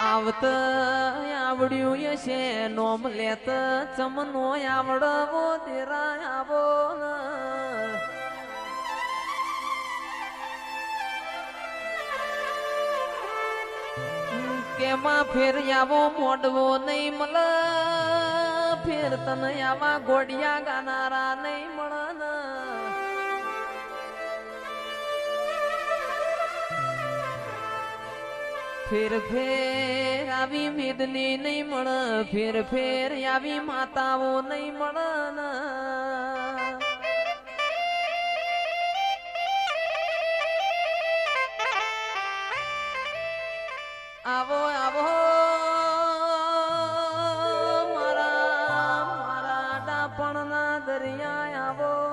આવત આવડ્યું યશે નોમ લેત ચમનો આવડવો તેરા આવો. કેમાં ફેર આવો, મોડવો નહીં મળ. ફેર તને આવા ગોડિયા ગાનારા નહીં મળન ફેર ફેર આવી મેદની નહીં મળ ફેર ફેર આવી માતાઓ નહીં મળ આવો આવો મારા મારા ડાપણના દરિયા આવો